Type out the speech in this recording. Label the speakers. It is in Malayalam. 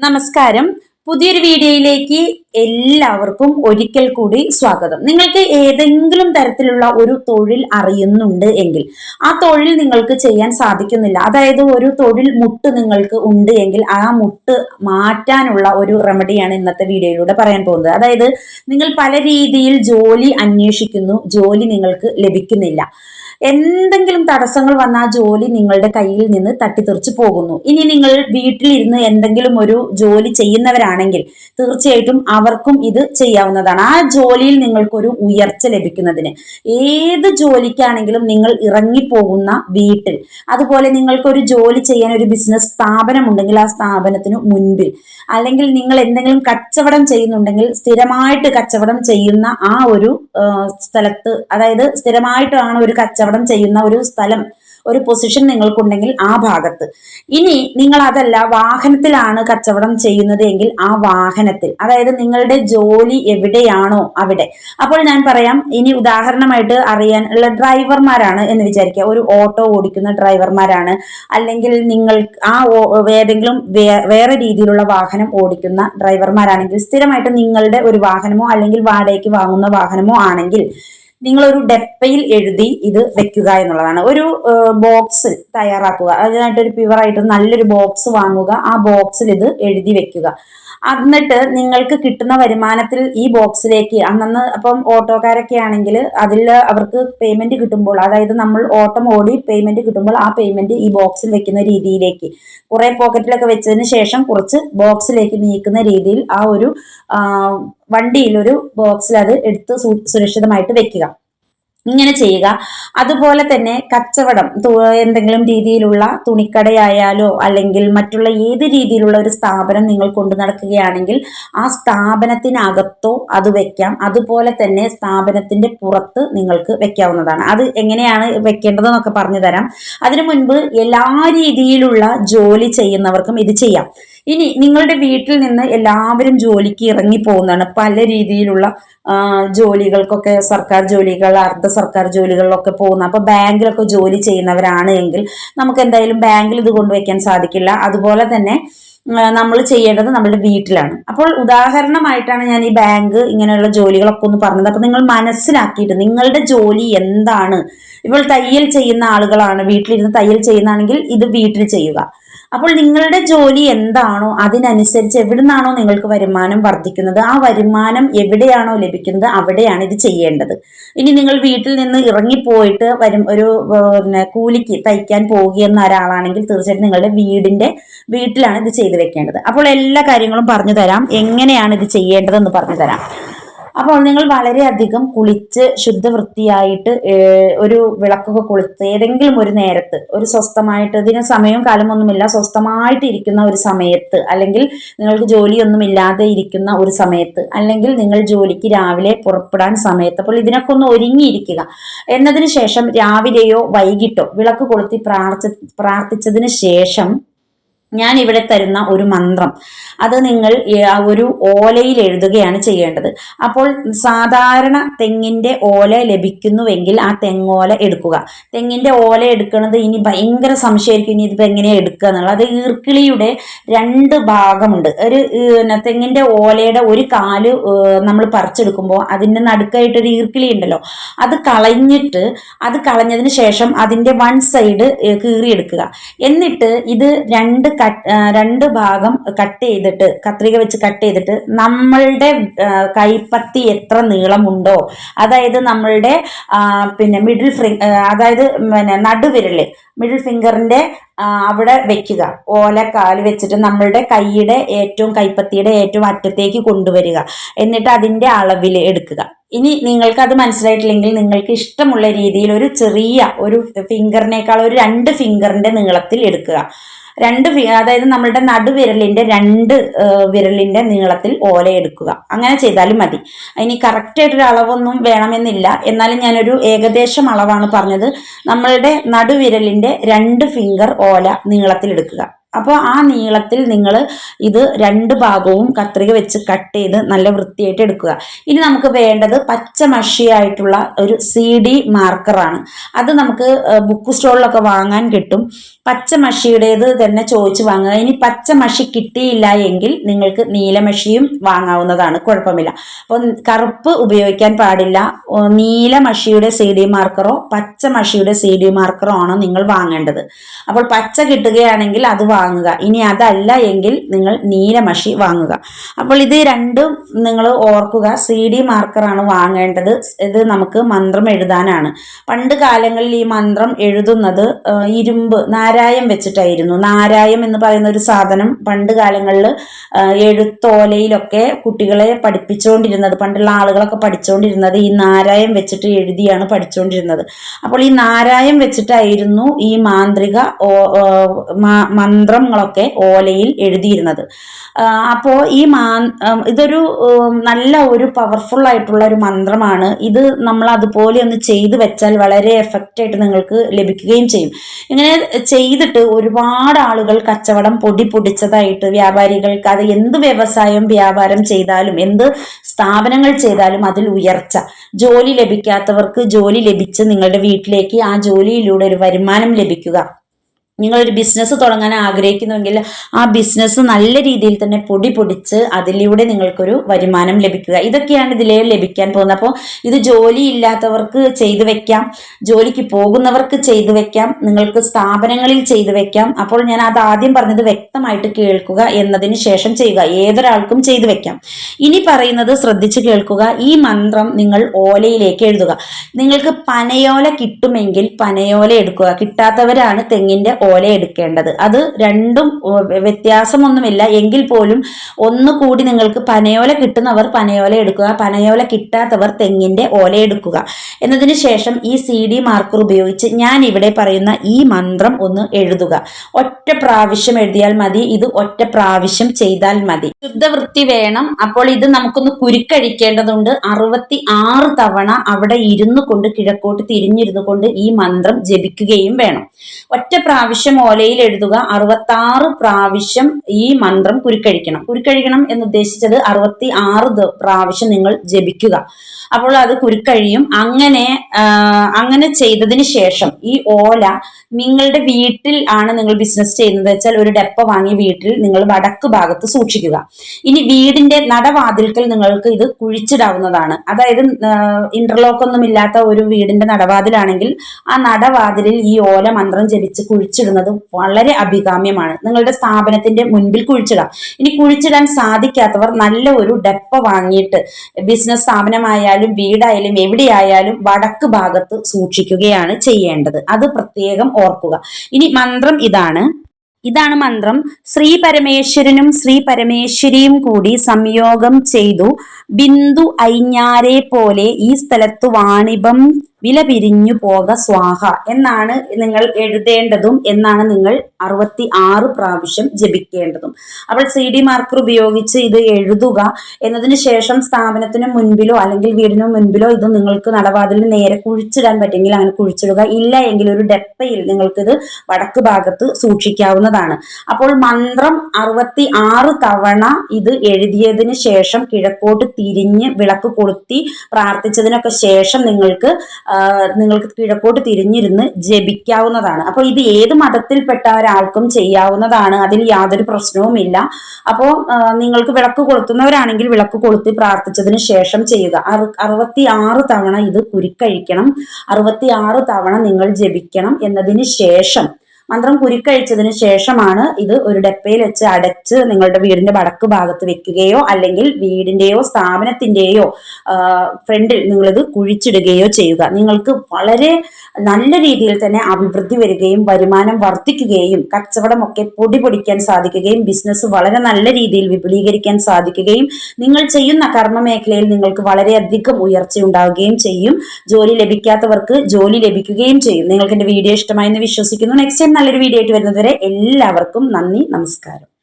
Speaker 1: നമസ്കാരം. പുതിയൊരു വീഡിയോയിലേക്ക് എല്ലാവർക്കും ഒരിക്കൽ കൂടി സ്വാഗതം. നിങ്ങൾക്ക് ഏതെങ്കിലും തരത്തിലുള്ള ഒരു തൊഴിൽ അറിയുന്നുണ്ട് എങ്കിൽ ആ തൊഴിൽ നിങ്ങൾക്ക് ചെയ്യാൻ സാധിക്കുന്നില്ല. അതായത് ഒരു തൊഴിൽ മുട്ട് നിങ്ങൾക്ക് ഉണ്ട് എങ്കിൽ ആ മുട്ട് മാറ്റാനുള്ള ഒരു റെമഡിയാണ് ഇന്നത്തെ വീഡിയോയിലൂടെ പറയാൻ പോകുന്നത്. അതായത് നിങ്ങൾ പല രീതിയിൽ ജോലി അന്വേഷിക്കുന്നു ജോലി നിങ്ങൾക്ക് ലഭിക്കുന്നില്ല. എന്തെങ്കിലും തടസ്സങ്ങൾ വന്ന ആ ജോലി നിങ്ങളുടെ കയ്യിൽ നിന്ന് തട്ടിത്തെറിച്ച് പോകുന്നു. ഇനി നിങ്ങൾ വീട്ടിലിരുന്ന് എന്തെങ്കിലും ഒരു ജോലി ചെയ്യുന്നവരാണെങ്കിൽ തീർച്ചയായിട്ടും അവർക്കും ഇത് ചെയ്യാവുന്നതാണ്. ആ ജോലിയിൽ നിങ്ങൾക്കൊരു ഉയർച്ച ലഭിക്കുന്നതിന്. ഏത് ജോലിക്കാണെങ്കിലും നിങ്ങൾ ഇറങ്ങിപ്പോകുന്ന വീട്ടിൽ. അതുപോലെ നിങ്ങൾക്കൊരു ജോലി ചെയ്യാൻ ഒരു ബിസിനസ് സ്ഥാപനം ഉണ്ടെങ്കിൽ ആ സ്ഥാപനത്തിന് മുൻപിൽ. അല്ലെങ്കിൽ നിങ്ങൾ എന്തെങ്കിലും കച്ചവടം ചെയ്യുന്നുണ്ടെങ്കിൽ സ്ഥിരമായിട്ട് കച്ചവടം ചെയ്യുന്ന ആ ഒരു സ്ഥലത്ത് അതായത് സ്ഥിരമായിട്ടാണ് ഒരു കച്ചവടം ചെയ്യുന്ന ഒരു സ്ഥലം ഒരു പൊസിഷൻ നിങ്ങൾക്കുണ്ടെങ്കിൽ ആ ഭാഗത്ത്. ഇനി നിങ്ങൾ അതല്ല വാഹനത്തിലാണ് കച്ചവടം ചെയ്യുന്നത് എങ്കിൽ ആ വാഹനത്തിൽ അതായത് നിങ്ങളുടെ ജോലി എവിടെയാണോ അവിടെ. അപ്പോൾ ഞാൻ പറയാം ഇനി ഉദാഹരണമായിട്ട് അറിയാൻ ഉള്ള ഡ്രൈവർമാരാണ് എന്ന് വിചാരിക്കുക. ഒരു ഓട്ടോ ഓടിക്കുന്ന ഡ്രൈവർമാരാണ്. അല്ലെങ്കിൽ നിങ്ങൾ ആ ഏതെങ്കിലും വേറെ രീതിയിലുള്ള വാഹനം ഓടിക്കുന്ന ഡ്രൈവർമാരാണെങ്കിൽ സ്ഥിരമായിട്ട് നിങ്ങളുടെ ഒരു വാഹനമോ അല്ലെങ്കിൽ വാടകയ്ക്ക് വാങ്ങുന്ന വാഹനമോ ആണെങ്കിൽ നിങ്ങളൊരു ഡെപ്പയിൽ എഴുതി ഇത് വെക്കുക എന്നുള്ളതാണ്. ഒരു ബോക്സ് തയ്യാറാക്കുക. അതിനായിട്ടൊരു പ്യുവറായിട്ട് നല്ലൊരു ബോക്സ് വാങ്ങുക. ആ ബോക്സിൽ ഇത് എഴുതി വെക്കുക. എന്നിട്ട് നിങ്ങൾക്ക് കിട്ടുന്ന വരുമാനത്തിൽ ഈ ബോക്സിലേക്ക് അന്നന്ന് അപ്പം ഓട്ടോക്കാരൊക്കെ ആണെങ്കിൽ അതിൽ അവർക്ക് പേയ്മെന്റ് കിട്ടുമ്പോൾ അതായത് നമ്മൾ ഓട്ടം ഓടി പേയ്മെന്റ് കിട്ടുമ്പോൾ ആ പേയ്മെന്റ് ഈ ബോക്സിൽ വെക്കുന്ന രീതിയിലേക്ക് കുറെ പോക്കറ്റിലൊക്കെ വെച്ചതിന് ശേഷം കുറച്ച് ബോക്സിലേക്ക് നീക്കുന്ന രീതിയിൽ ആ ഒരു വണ്ടിയിൽ ഒരു ബോക്സിൽ അത് എടുത്ത് സുരക്ഷിതമായിട്ട് വെക്കുക. ഇങ്ങനെ ചെയ്യുക. അതുപോലെ തന്നെ കച്ചവടം എന്തെങ്കിലും രീതിയിലുള്ള തുണിക്കടയായാലോ അല്ലെങ്കിൽ മറ്റുള്ള ഏത് രീതിയിലുള്ള ഒരു സ്ഥാപനം നിങ്ങൾ കൊണ്ടു നടക്കുകയാണെങ്കിൽ ആ സ്ഥാപനത്തിനകത്തോ അത് വെക്കാം. അതുപോലെ തന്നെ സ്ഥാപനത്തിന്റെ പുറത്ത് നിങ്ങൾക്ക് വെക്കാവുന്നതാണ്. അത് എങ്ങനെയാണ് വെക്കേണ്ടതെന്നൊക്കെ പറഞ്ഞു തരാം അതിനു മുൻപ് എല്ലാ രീതിയിലുള്ള ജോലി ചെയ്യുന്നവർക്കും ഇത് ചെയ്യാം. ഇനി നിങ്ങളുടെ വീട്ടിൽ നിന്ന് എല്ലാവരും ജോലിക്ക് ഇറങ്ങി പോകുന്നതാണ്. പല രീതിയിലുള്ള ജോലികൾക്കൊക്കെ സർക്കാർ ജോലികൾ അർദ്ധ സർക്കാർ ജോലികളിലൊക്കെ പോകുന്ന അപ്പൊ ബാങ്കിലൊക്കെ ജോലി ചെയ്യുന്നവരാണ് എങ്കിൽ നമുക്ക് എന്തായാലും ബാങ്കിൽ ഇത് കൊണ്ടുവയ്ക്കാൻ സാധിക്കില്ല. അതുപോലെ തന്നെ നമ്മൾ ചെയ്യേണ്ടത് നമ്മുടെ വീട്ടിലാണ്. അപ്പോൾ ഉദാഹരണമായിട്ടാണ് ഞാൻ ഈ ബാങ്ക് ഇങ്ങനെയുള്ള ജോലികളൊക്കെ ഒന്ന് പറഞ്ഞത്. അപ്പൊ നിങ്ങൾ മനസ്സിലാക്കിയിട്ട് നിങ്ങളുടെ ജോലി എന്താണ്? ഇപ്പോൾ തയ്യൽ ചെയ്യുന്ന ആളുകളാണ് വീട്ടിലിരുന്ന് തയ്യൽ ചെയ്യുന്നതാണെങ്കിൽ ഇത് വീട്ടിൽ ചെയ്യുക. അപ്പോൾ നിങ്ങളുടെ ജോലി എന്താണോ അതിനനുസരിച്ച് എവിടുന്നാണോ നിങ്ങൾക്ക് വരുമാനം വർദ്ധിക്കുന്നത് ആ വരുമാനം എവിടെയാണോ ലഭിക്കുന്നത് അവിടെയാണ് ഇത് ചെയ്യേണ്ടത്. ഇനി നിങ്ങൾ വീട്ടിൽ നിന്ന് ഇറങ്ങിപ്പോയിട്ട് വരും ഒരു കൂലിക്ക് തയ്ക്കാൻ പോകുകയെന്ന ഒരാളാണെങ്കിൽ തീർച്ചയായിട്ടും നിങ്ങളുടെ വീടിന്റെ വീട്ടിലാണ് ഇത് ചെയ്തു വെക്കേണ്ടത്. അപ്പോൾ എല്ലാ കാര്യങ്ങളും പറഞ്ഞു തരാം. എങ്ങനെയാണ് ഇത് ചെയ്യേണ്ടതെന്ന് പറഞ്ഞു തരാം. അപ്പോൾ നിങ്ങൾ വളരെയധികം കുളിച്ച് ശുദ്ധവൃത്തിയായിട്ട് വൃത്തിയായിട്ട് ഒരു വിളക്കൊക്കെ കുളിച്ച് ഏതെങ്കിലും ഒരു നേരത്ത് ഒരു സ്വസ്ഥമായിട്ട് ഇതിന് സമയവും കാലമൊന്നുമില്ല സ്വസ്ഥമായിട്ട് ഇരിക്കുന്ന ഒരു സമയത്ത് അല്ലെങ്കിൽ നിങ്ങൾക്ക് ജോലിയൊന്നും ഇല്ലാതെ ഇരിക്കുന്ന ഒരു സമയത്ത് അല്ലെങ്കിൽ നിങ്ങൾ ജോലിക്ക് രാവിലെ പുറപ്പെടാൻ സമയത്ത് അപ്പോൾ ഇതിനൊക്കെ ഒന്ന് ഒരുങ്ങിയിരിക്കുക. എന്നതിന് ശേഷം രാവിലെയോ വൈകിട്ടോ വിളക്ക് കൊളുത്തി പ്രാർത്ഥി പ്രാർത്ഥിച്ചതിന് ശേഷം ഞാൻ ഇവിടെ തരുന്ന ഒരു മന്ത്രം. അത് നിങ്ങൾ ഒരു ഓലയിൽ എഴുതുകയാണ് ചെയ്യേണ്ടത്. അപ്പോൾ സാധാരണ തെങ്ങിന്റെ ഓല ലഭിക്കുന്നുവെങ്കിൽ ആ തെങ്ങോല എടുക്കുക. തെങ്ങിന്റെ ഓല എടുക്കുന്നത് ഇനി ഭയങ്കര സംശയമായിരിക്കും. ഇനി ഇതിപ്പോൾ എങ്ങനെയാണ് എടുക്കുക എന്നുള്ളത്. അത് ഈർക്കിളിയുടെ രണ്ട് ഭാഗമുണ്ട്. ഒരു തെങ്ങിന്റെ ഓലയുടെ ഒരു കാൽ നമ്മൾ പറിച്ചെടുക്കുമ്പോൾ അതിന്റെ നടുക്കായിട്ടൊരു ഈർക്കിളി ഉണ്ടല്ലോ. അത് കളഞ്ഞിട്ട് അത് കളഞ്ഞതിന് ശേഷം അതിന്റെ വൺ സൈഡ് കീറിയെടുക്കുക. എന്നിട്ട് ഇത് രണ്ട് രണ്ട് ഭാഗം കട്ട് ചെയ്തിട്ട് കത്രിക വെച്ച് കട്ട് ചെയ്തിട്ട് നമ്മളുടെ കൈപ്പത്തി എത്ര നീളമുണ്ടോ? അതായത് നമ്മളുടെ പിന്നെ മിഡിൽ ഫിംഗ് അതായത് പിന്നെ നടുവിരൽ മിഡിൽ ഫിംഗറിന്റെ അവിടെ വെക്കുക. ഓല കാൽ വെച്ചിട്ട് നമ്മളുടെ കൈയുടെ ഏറ്റവും കൈപ്പത്തിയുടെ ഏറ്റവും അറ്റത്തേക്ക് കൊണ്ടുവരിക. എന്നിട്ട് അതിന്റെ അളവിൽ എടുക്കുക. ഇനി നിങ്ങൾക്ക് അത് മനസ്സിലായിട്ടില്ലെങ്കിൽ നിങ്ങൾക്ക് ഇഷ്ടമുള്ള രീതിയിൽ ഒരു ചെറിയ ഒരു ഫിംഗറിനേക്കാൾ ഒരു രണ്ട് ഫിംഗറിന്റെ നീളത്തിൽ എടുക്കുക. രണ്ട് അതായത് നമ്മളുടെ നടുവിരലിന്റെ രണ്ട് വിരലിന്റെ നീളത്തിൽ ഓല എടുക്കുക. അങ്ങനെ ചെയ്താലും മതി. ഇനി കറക്റ്റ് ആയിട്ടൊരു അളവൊന്നും വേണമെന്നില്ല. എന്നാലും ഞാനൊരു ഏകദേശം അളവാണ് പറഞ്ഞത്. നമ്മളുടെ നടുവിരലിന്റെ രണ്ട് ഫിംഗർ ഓല നീളത്തിൽ എടുക്കുക. അപ്പോൾ ആ നീളത്തിൽ നിങ്ങൾ ഇത് രണ്ട് ഭാഗവും കത്രിക വെച്ച് കട്ട് ചെയ്ത് നല്ല വൃത്തിയായിട്ട് എടുക്കുക. ഇനി നമുക്ക് വേണ്ടത് പച്ച മഷിയായിട്ടുള്ള ഒരു സി ഡി മാർക്കറാണ് അത് നമുക്ക് ബുക്ക് സ്റ്റോളിലൊക്കെ വാങ്ങാൻ കിട്ടും. പച്ച മഷിയുടേത് തന്നെ ചോദിച്ച് വാങ്ങുക. ഇനി പച്ച മഷി കിട്ടിയില്ല എങ്കിൽ നിങ്ങൾക്ക് നീലമഷിയും വാങ്ങാവുന്നതാണ്. കുഴപ്പമില്ല. അപ്പോൾ കറുപ്പ് ഉപയോഗിക്കാൻ പാടില്ല. നീലമഷിയുടെ നീല മഷിയുടെ സി ഡി മാർക്കറോ പച്ച മഷിയുടെ സി ഡി മാർക്കറോ ആണ് നിങ്ങൾ വാങ്ങേണ്ടത്. അപ്പോൾ പച്ച കിട്ടുകയാണെങ്കിൽ അത് ഇനി അതല്ല എങ്കിൽ നിങ്ങൾ നീലമഷി വാങ്ങുക. അപ്പോൾ ഇത് രണ്ടും നിങ്ങൾ ഓർക്കുക. സി ഡി മാർക്കറാണ് വാങ്ങേണ്ടത്. ഇത് നമുക്ക് മന്ത്രം എഴുതാനാണ്. പണ്ട് കാലങ്ങളിൽ ഈ മന്ത്രം എഴുതുന്നത് ഇരുമ്പ് നാരായം വെച്ചിട്ടായിരുന്നു. നാരായം എന്ന് പറയുന്ന ഒരു സാധനം പണ്ട് കാലങ്ങളിൽ എഴുത്തോലയിലൊക്കെ കുട്ടികളെ പഠിപ്പിച്ചുകൊണ്ടിരുന്നത് പണ്ടുള്ള ആളുകളൊക്കെ പഠിച്ചുകൊണ്ടിരുന്നത് ഈ നാരായം വെച്ചിട്ട് എഴുതിയാണ് പഠിച്ചുകൊണ്ടിരുന്നത്. അപ്പോൾ ഈ നാരായം വെച്ചിട്ടായിരുന്നു ഈ മാന്ത്രിക ഓ- ഓ, മ- മന്ത്രങ്ങളൊക്കെ ഓലയിൽ എഴുതിയിരുന്നത്. അപ്പോൾ ഈ മാ ഇതൊരു നല്ല ഒരു പവർഫുൾ ആയിട്ടുള്ള ഒരു മന്ത്രമാണ്. ഇത് നമ്മൾ അതുപോലെ ഒന്ന് ചെയ്തു വെച്ചാൽ വളരെ എഫക്റ്റ് ആയിട്ട് നിങ്ങൾക്ക് ലഭിക്കുകയും ചെയ്യും. ഇങ്ങനെ ചെയ്തിട്ട് ഒരുപാട് ആളുകൾ കച്ചവടം പൊടി പൊടിച്ചതായിട്ട് വ്യാപാരികൾക്ക് അത് എന്ത് വ്യവസായം വ്യാപാരം ചെയ്താലും എന്ത് സ്ഥാപനങ്ങൾ ചെയ്താലും അതിൽ ഉയർച്ച. ജോലി ലഭിക്കാത്തവർക്ക് ജോലി ലഭിച്ച് നിങ്ങളുടെ വീട്ടിലേക്ക് ആ ജോലിയിലൂടെ ഒരു വരുമാനം ലഭിക്കുക. നിങ്ങളൊരു ബിസിനസ് തുടങ്ങാൻ ആഗ്രഹിക്കുന്നുവെങ്കിൽ ആ ബിസിനസ് നല്ല രീതിയിൽ തന്നെ പൊടി പൊടിച്ച് അതിലൂടെ നിങ്ങൾക്കൊരു വരുമാനം ലഭിക്കുക. ഇതൊക്കെയാണ് ഇതിലെ ലഭിക്കാൻ പോകുന്നത്. അപ്പോൾ ഇത് ജോലി ഇല്ലാത്തവർക്ക് ചെയ്തു വെക്കാം. ജോലിക്ക് പോകുന്നവർക്ക് ചെയ്തു വെക്കാം. നിങ്ങൾക്ക് സ്ഥാപനങ്ങളിൽ ചെയ്തു വെക്കാം. അപ്പോൾ ഞാൻ അത് ആദ്യം പറഞ്ഞത് വ്യക്തമായിട്ട് കേൾക്കുക എന്നതിന് ശേഷം ചെയ്യുക. ഏതൊരാൾക്കും ചെയ്തു വെക്കാം. ഇനി പറയുന്നത് ശ്രദ്ധിച്ച് കേൾക്കുക. ഈ മന്ത്രം നിങ്ങൾ ഓലയിലേക്ക് എഴുതുക. നിങ്ങൾക്ക് പനയോല കിട്ടുമെങ്കിൽ പനയോല എടുക്കുക. കിട്ടാത്തവരാണ് തെങ്ങിന്റെ ഓല എടുക്കേണ്ടത്. അത് രണ്ടും വ്യത്യാസമൊന്നുമില്ല. എങ്കിൽ പോലും ഒന്ന് കൂടി നിങ്ങൾക്ക് പനയോല കിട്ടുന്നവർ പനയോല എടുക്കുക. പനയോല കിട്ടാത്തവർ തെങ്ങിന്റെ ഓല എടുക്കുക. എന്നതിന് ശേഷം ഈ സി ഡി മാർക്കർ ഉപയോഗിച്ച് ഞാൻ ഇവിടെ പറയുന്ന ഈ മന്ത്രം ഒന്ന് എഴുതുക. ഒറ്റ പ്രാവശ്യം എഴുതിയാൽ മതി. ഇത് ഒറ്റ പ്രാവശ്യം ചെയ്താൽ മതി. ശുദ്ധവൃത്തി വേണം. അപ്പോൾ ഇത് നമുക്കൊന്ന് കുരുക്കഴിക്കേണ്ടതുണ്ട്. അറുപത്തി ആറ് തവണ അവിടെ ഇരുന്നു കൊണ്ട് കിഴക്കോട്ട് തിരിഞ്ഞിരുന്നു കൊണ്ട് ഈ മന്ത്രം ജപിക്കുകയും വേണം. ഒറ്റ പ്രാവശ്യം ഓലയിൽ എഴുതുക അറുപത്തി ആറ് പ്രാവശ്യം ഈ മന്ത്രം കുരുക്കഴിക്കണം. കുരുക്കഴിക്കണം എന്ന് ഉദ്ദേശിച്ചത് അറുപത്തി ആറ് പ്രാവശ്യം നിങ്ങൾ ജപിക്കുക. അപ്പോൾ അത് കുരുക്കഴിയും. അങ്ങനെ അങ്ങനെ ചെയ്തതിന് ശേഷം ഈ ഓല നിങ്ങളുടെ വീട്ടിൽ ആണ് നിങ്ങൾ ബിസിനസ് ചെയ്യുന്നത് വെച്ചാൽ ഒരു ഡെപ്പ വാങ്ങി വീട്ടിൽ നിങ്ങൾ വടക്ക് ഭാഗത്ത് സൂക്ഷിക്കുക. ഇനി വീടിന്റെ നടവാതിൽക്കൽ നിങ്ങൾക്ക് ഇത് കുഴിച്ചിടാവുന്നതാണ്. അതായത് ഇന്റർലോക്ക് ഒന്നും ഇല്ലാത്ത ഒരു വീടിന്റെ നടവാതിലാണെങ്കിൽ ആ നടവാതിലിൽ ഈ ഓല മന്ത്രം ജപിച്ച് കുഴിച്ചിടുന്നത് വളരെ അഭികാമ്യമാണ്. നിങ്ങളുടെ സ്ഥാപനത്തിന്റെ മുൻപിൽ കുഴിച്ചിടാം ഇനി കുഴിച്ചിടാൻ സാധിക്കാത്തവർ നല്ല ഒരു ഡെപ്പ വാങ്ങിയിട്ട് ബിസിനസ് സ്ഥാപനമായാലും വീടായാലും എവിടെയായാലും വടക്ക് ഭാഗത്ത് സൂക്ഷിക്കുകയാണ് ചെയ്യേണ്ടത്. അത് പ്രത്യേകം ഓർക്കുക. ഇനി മന്ത്രം ഇതാണ്. ഇതാണ് മന്ത്രം. ശ്രീ പരമേശ്വരനും ശ്രീ പരമേശ്വരിയും കൂടി സംയോഗം ചെയ്തു. ബിന്ദു ഐഞ്ഞാരെ പോലെ ഈ സ്ഥലത്ത് വാണിഭം വില പിരിഞ്ഞു പോക സ്വാഹ എന്നാണ് നിങ്ങൾ എഴുതേണ്ടതും എന്നാണ് നിങ്ങൾ അറുപത്തി ആറ് പ്രാവശ്യം ജപിക്കേണ്ടതും. അപ്പോൾ സി ഡി മാർക്കർ ഉപയോഗിച്ച് ഇത് എഴുതുക എന്നതിന് ശേഷം സ്ഥാപനത്തിന് മുൻപിലോ അല്ലെങ്കിൽ വീടിന് മുൻപിലോ ഇത് നിങ്ങൾക്ക് നടവാതിലിന് നേരെ കുഴിച്ചിടാൻ പറ്റുമെങ്കിൽ അങ്ങനെ കുഴിച്ചിടുക. ഇല്ല എങ്കിൽ ഒരു ഡെപ്പയിൽ നിങ്ങൾക്കിത് വടക്ക് ഭാഗത്ത് സൂക്ഷിക്കാവുന്നതാണ്. അപ്പോൾ മന്ത്രം അറുപത്തി ആറ് തവണ ഇത് എഴുതിയതിന് ശേഷം കിഴക്കോട്ട് തിരിഞ്ഞ് വിളക്ക് കൊളുത്തി പ്രാർത്ഥിച്ചതിനൊക്കെ ശേഷം നിങ്ങൾക്ക് നിങ്ങൾക്ക് കിഴക്കോട്ട് തിരിഞ്ഞിരുന്ന് ജപിക്കാവുന്നതാണ്. അപ്പോൾ ഇത് ഏത് മതത്തിൽപ്പെട്ട ഒരാൾക്കും ചെയ്യാവുന്നതാണ്. അതിൽ യാതൊരു പ്രശ്നവുമില്ല അപ്പോൾ അപ്പോ നിങ്ങൾക്ക് വിളക്ക് കൊളുത്തുന്നവരാണെങ്കിൽ വിളക്ക് കൊളുത്തി പ്രാർത്ഥിച്ചതിന് ശേഷം ചെയ്യുക. അറു അറുപത്തി ആറ് തവണ ഇത് കുരുക്കഴിക്കണം. അറുപത്തി ആറ് തവണ നിങ്ങൾ ജപിക്കണം എന്നതിന് ശേഷം മന്ത്രം കുരുക്കഴിച്ചതിന് ശേഷമാണ് ഇത് ഒരു ഡപ്പയിൽ വെച്ച് അടച്ച് നിങ്ങളുടെ വീടിന്റെ വടക്ക് ഭാഗത്ത് വെക്കുകയോ അല്ലെങ്കിൽ വീടിന്റെയോ സ്ഥാപനത്തിന്റെയോ ഫ്രണ്ടിൽ നിങ്ങളിത് കുഴിച്ചിടുകയോ ചെയ്യുക. നിങ്ങൾക്ക് വളരെ നല്ല രീതിയിൽ തന്നെ അഭിവൃദ്ധി വരികയും വരുമാനം വർദ്ധിക്കുകയും കച്ചവടമൊക്കെ പൊടി പൊടിക്കാൻ സാധിക്കുകയും ബിസിനസ് വളരെ നല്ല രീതിയിൽ വിപുലീകരിക്കാൻ സാധിക്കുകയും നിങ്ങൾ ചെയ്യുന്ന കർമ്മ മേഖലയിൽ നിങ്ങൾക്ക് വളരെയധികം ഉയർച്ച ഉണ്ടാവുകയും ചെയ്യും. ജോലി ലഭിക്കാത്തവർക്ക് ജോലി ലഭിക്കുകയും ചെയ്യും. നിങ്ങൾക്ക് എന്റെ വീഡിയോ ഇഷ്ടമായെന്ന് വിശ്വസിക്കുന്നു. നെക്സ്റ്റ് നല്ലൊരു വീഡിയോ ആയിട്ട് വരുന്നതുവരെ എല്ലാവർക്കും നന്ദി നമസ്കാരം.